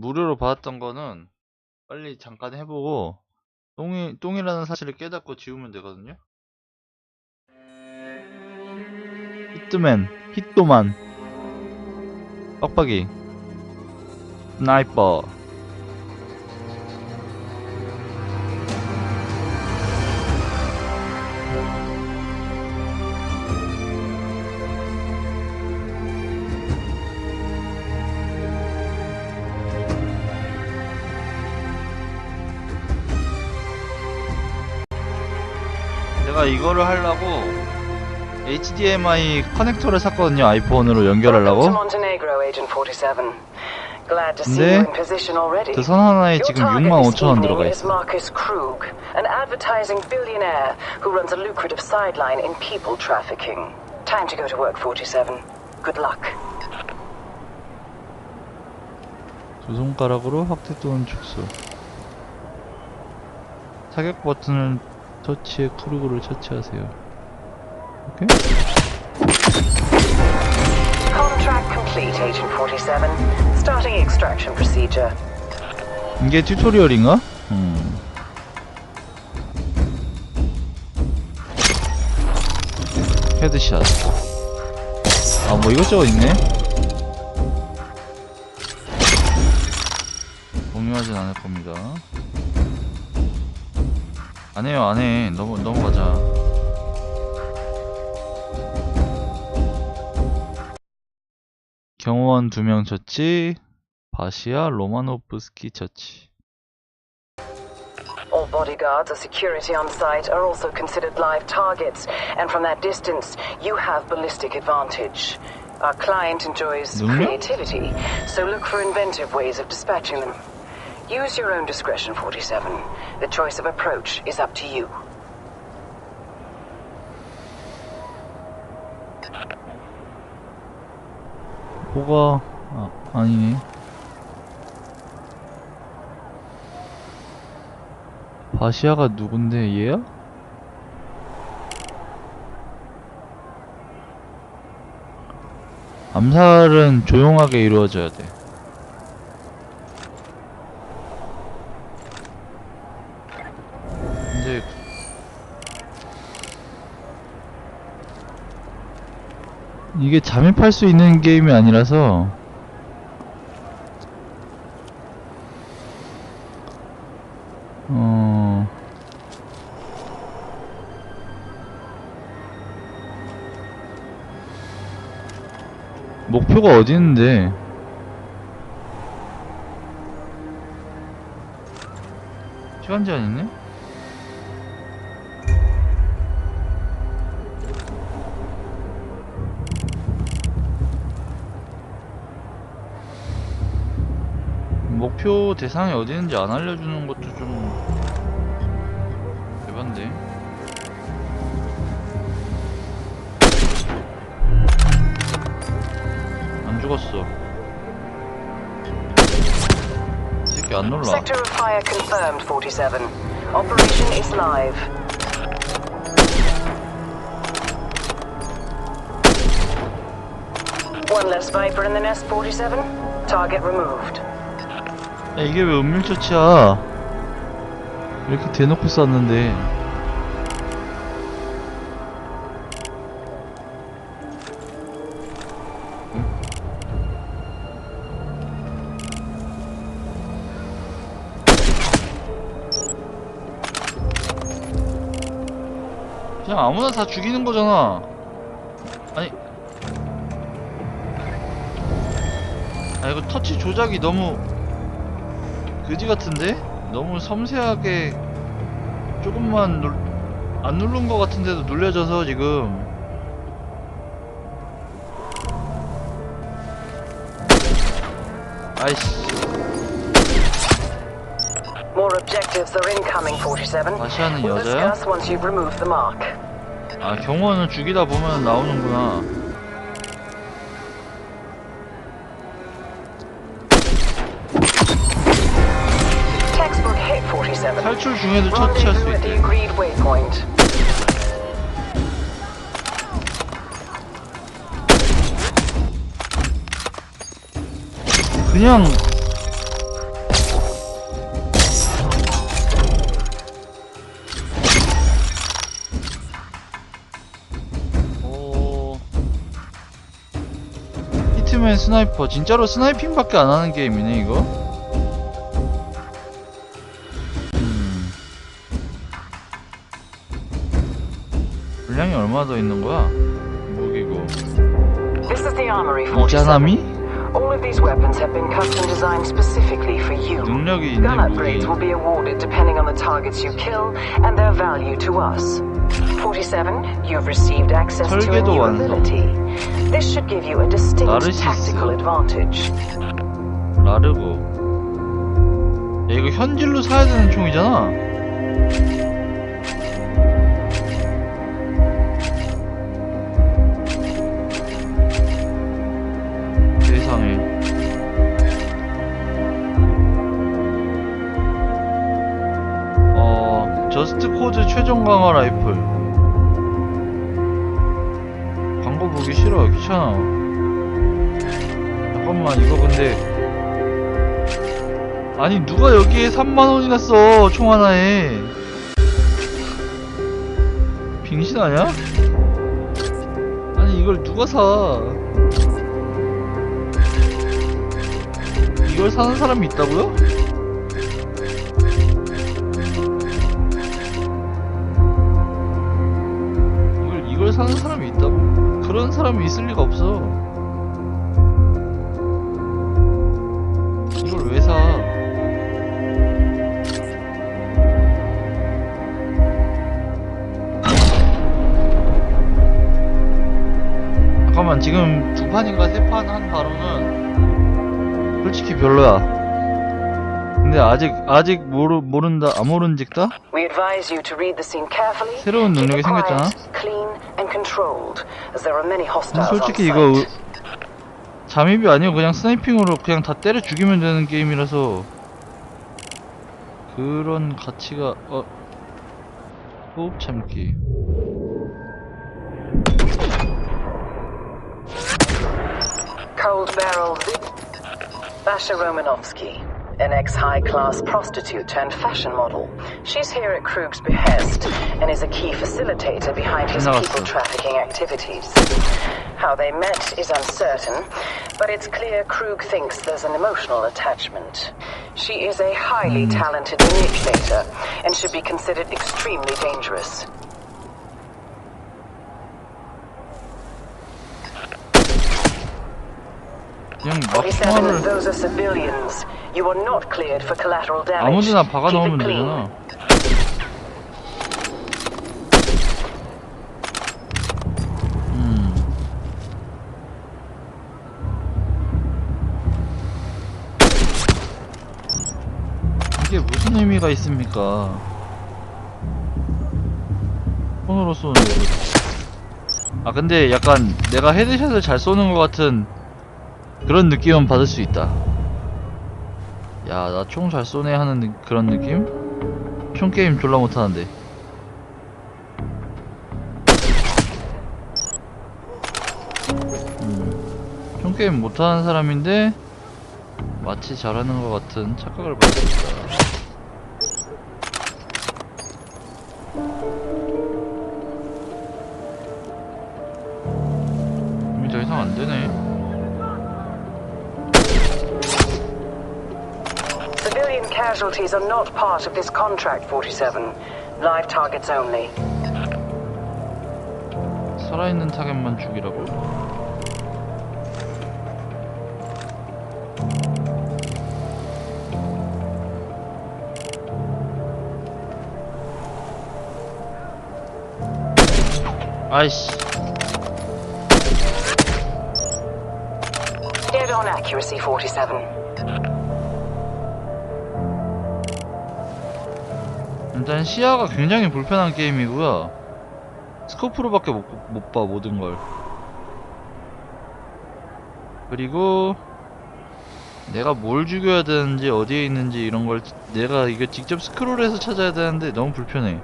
무료로 받았던 거는 빨리 잠깐 해보고 똥이, 똥이라는 사실을 깨닫고 지우면 되거든요. 히트맨, 히토만, 빡빡이, 스나이퍼. 제가 이거를 하려고 HDMI 커넥터를 샀거든요. 아이폰으로 연결하려고. Montenegro, Agent 47. Glad to see 근데 you in position already. 그선 하나에 지금 target 6만 this 5천 원 evening 들어가 is 있어. Marcus Krug, an advertising billionaire who runs a lucrative sideline in people trafficking. Time to go to work, 47. Good luck. 두 손가락으로 확대 또는 축소. 타격 버튼을 터치해 크루그를 처치하세요. 오케이? Contract complete, Agent 47. Starting extraction procedure. 이게 튜토리얼인가? 음. 헤드샷. 아, 뭐 이것저것 있네? 공유하진 않을 겁니다. 안 해요, 안 해. 넘어, 넘어가자. 경호원 두명 처치, 바시아 로마노프스키 처치. All bodyguards or security on site are also considered live targets, and from that distance, you have ballistic advantage. Our client enjoys creativity, so look for inventive ways of dispatching them. Use your own discretion, 47. The choice of approach is up to you. 뭐가 아, 아니네. 바시아가 누군데 얘야? 암살은 조용하게 이루어져야 돼. 이제 이게 잠입할 수 있는 게임이 아니라서. 어. 목표가 어디 있는데? 시간 제한 있네? 목표 대상이 어디 있는지 안 알려주는 것도 좀 대반데 안 죽었어 이 새끼 안 놀라 Sector of fire confirmed, 47. Operation is live. One less Viper in the nest, 47. Target removed. 야 이게 왜 은밀처치야? 이렇게 대놓고 쐈는데? 그냥 아무나 다 죽이는 거잖아. 아니. 아 이거 터치 조작이 너무 그지 같은데? 너무 섬세하게 조금만 눌, 안 누른 것 같은데도 눌려져서 지금 아이씨 More objectives are incoming, 47. 다시 하는 We'll 여자야? discuss once you've removed the mark. 아 경호원은 죽이다 보면 나오는구나 탈출 중에도 처치할 수 있대. 그냥 어... 히트맨 스나이퍼 진짜로 스나이핑밖에 안 하는 게임이네 이거? 더 있는 거야? 무기고 This is the armory 47. 이자나미? All of these weapons have been custom designed specifically for you. 능력이 있는 upgrades 무기 will be awarded depending on the targets you kill and their value to us. 47, you've received access to a 설계도 new 완성. ability. This should give you a distinct 나르시스. tactical advantage. 라르고 야 이거 현질로 사야 되는 총이잖아 세상에 어 저스트 코드 최종 강화 라이플. 광고 보기 싫어. 귀찮아. 잠깐만 이거 근데. 아니 누가 여기에 3만원이나 써 총 하나에? 빙신 아냐? 아니 이걸 누가 사 이걸 사는 사람이 있다고요? 이걸 이걸 사는 사람이 있다고? 그런 사람이 있을 리가 없어 이걸 왜 사? 잠깐만 지금 두 판인가 세 판 한 바로는 솔직히 별로야. 근데 아직 아직 모르 모른다 모른직다? Scene carefully. 새로운 능력이 생겼잖아. 근데 솔직히. 이거 의- 잠입이 아니고 그냥 스나이핑으로 그냥 다 때려 죽이면 되는 게임이라서 그런 가치가 어 호흡 참기 Sasha Romanovsky, an ex-high-class prostitute turned fashion model. She's here at Krug's behest and is a key facilitator behind his awesome. people trafficking activities. How they met is uncertain, but it's clear Krug thinks there's an emotional attachment. She is a highly mm. talented manipulator and should be considered extremely dangerous. Collateral damage. 아무데나 박아 넣으면. 되잖아. 음. 이게 무슨 의미가 있습니까? 손으로 쏘는데. 아 근데 약간 내가 헤드샷을 잘 쏘는 것 같은 그런 느낌은 받을 수 있다. 야, 나 총 잘 쏘네 하는 느- 그런 느낌? 총 게임 졸라 못하는데. 음, 총 게임 못하는 사람인데 마치 잘하는 것 같은 착각을 수 있다. casualties are not part of this contract, 47. Live targets only. 살아있는 타겟만 죽이라고? 아이씨 Dead on accuracy, 47. 일단 시야가 굉장히 불편한 게임이고요. 스코프로밖에 못봐 모든 걸. 그리고 내가 뭘 죽여야 되는지 어디에 있는지 이런 걸 내가 이거 직접 스크롤해서 찾아야 되는데 너무 불편해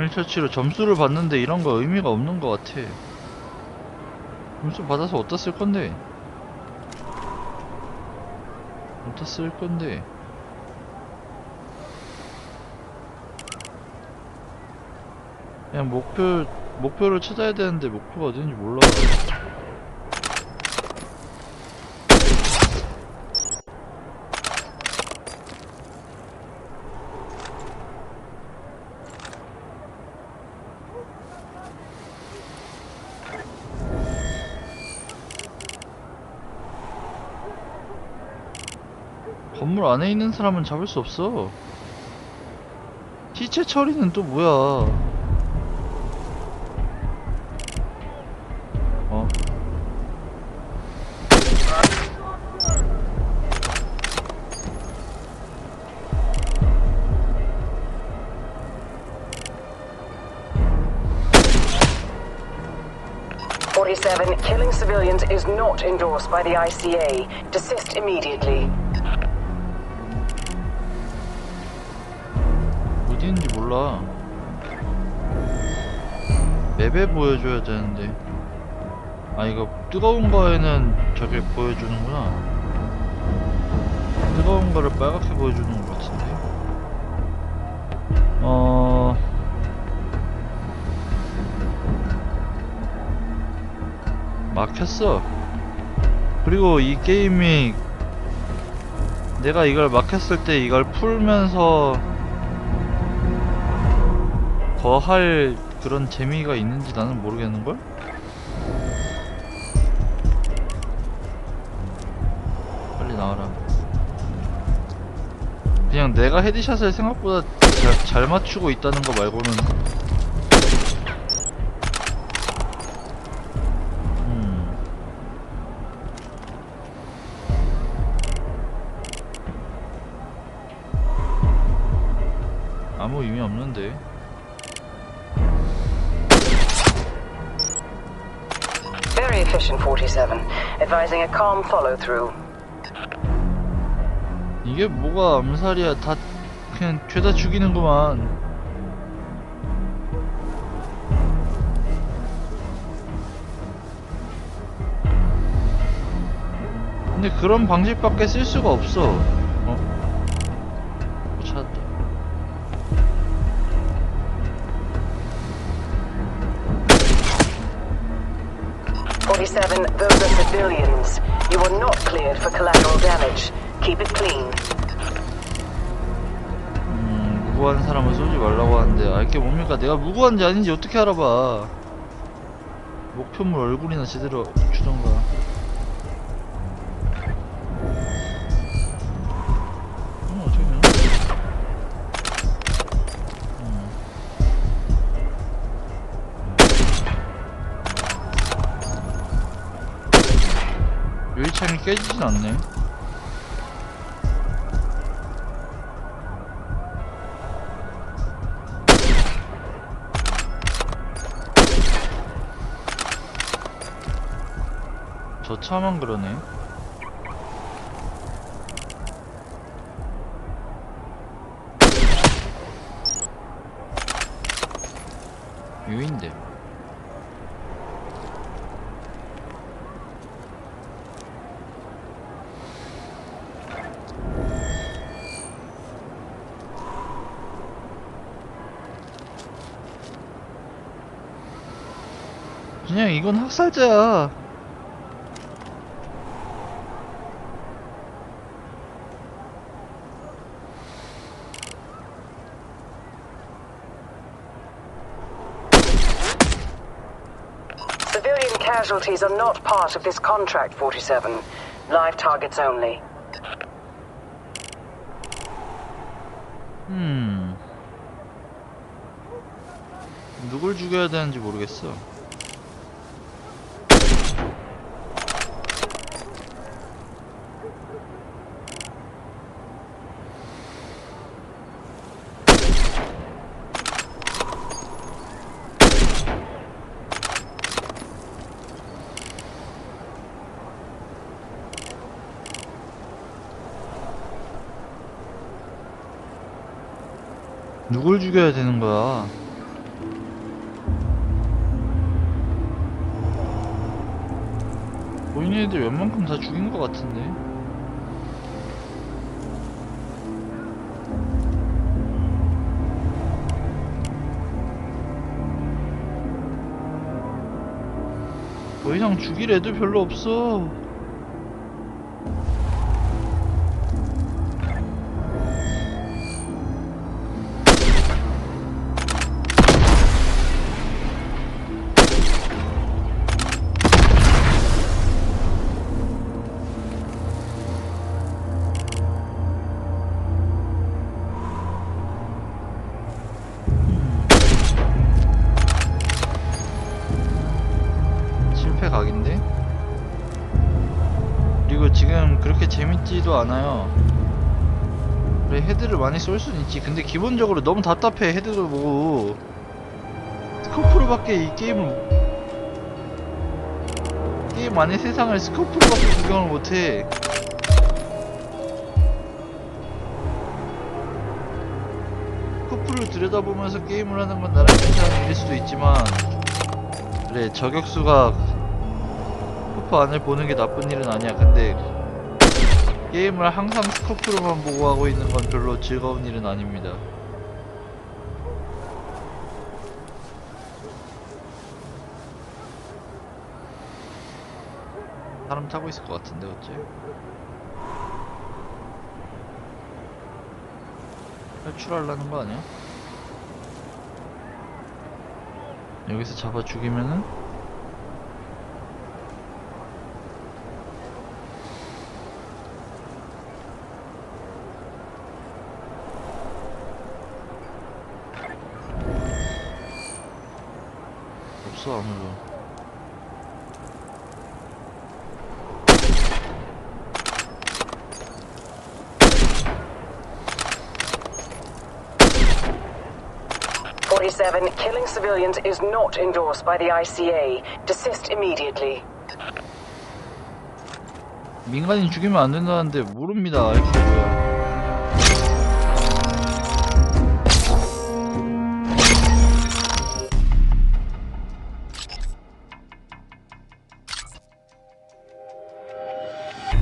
음. 은밀처치로 점수를 받는데 이런 거 의미가 없는 것 같아. 점수 받아서 어디다 쓸 건데? 어디다 쓸 건데? 그냥 목표, 목표를 찾아야 되는데 목표가 어딘지 몰라. 건물 안에 있는 사람은 잡을 수 없어. 시체 처리는 또 뭐야? 어? Killing civilians is not endorsed by the ICA. Desist immediately. 몰라. 맵에 보여줘야 되는데. 아, 이거 뜨거운 거에는 저게 보여주는구나. 뜨거운 거를 빨갛게 보여주는 것 같은데. 어. 막혔어. 그리고 이 게임이 내가 이걸 막혔을 때 이걸 풀면서 더 할 그런 재미가 있는지 나는 모르겠는걸? 빨리 나와라. 그냥 내가 헤드샷을 생각보다 잘, 잘 맞추고 있다는 거 말고는 Advising a calm follow-through. 이게 뭐가 암살이야 다 그냥 죄다 죽이는구만 근데 그런 방식밖에 쓸 수가 없어 어? 못 찾았다 47. Civilians. You are not cleared for collateral damage. Keep it clean. 음 무고한 사람은 쏘지 말라고 하는데 아 이게 뭡니까 내가 무고한지 아닌지 어떻게 알아봐 목표물 얼굴이나 제대로 주던가 깨지진 않네 저 차만 그러네. 유인데. 이건 학살자야. Civilian casualties are not part of this contract, 47. Live targets only. 음. 누굴 죽여야 되는지 모르겠어. 누굴 죽여야 되는 거야? 보이는 애들 웬만큼 다 죽인 것 같은데. 더 이상 죽일 애도 별로 없어. 각인데? 그리고 지금 그렇게 재밌지도 않아요. 그래, 헤드를 많이 쏠 수는 있지. 근데 기본적으로 너무 답답해, 헤드를 보고. 스코프로 밖에 이 게임을. 게임 안의 세상을 스코프로 밖에 구경을 못해. 스코프를 들여다보면서 게임을 하는 건 나름 괜찮은 일일 수도 있지만, 그래 저격수가 스코프 안을 보는 게 나쁜 일은 아니야. 근데 게임을 항상 스코프로만 보고 하고 있는 건 별로 즐거운 일은 아닙니다. 사람 타고 있을 것 같은데 어째? 탈출하려는 거 아니야? 여기서 잡아 죽이면은 없어 아무도 Forty-seven. Killing civilians is not endorsed by the ICA. Desist immediately. 민간인 죽이면 안 된다는데 모릅니다 알겠고요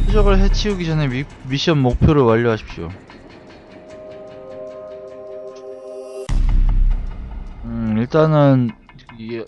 표적을 해치우기 전에 미, 미션 목표를 완료하십시오. 음 일단은 이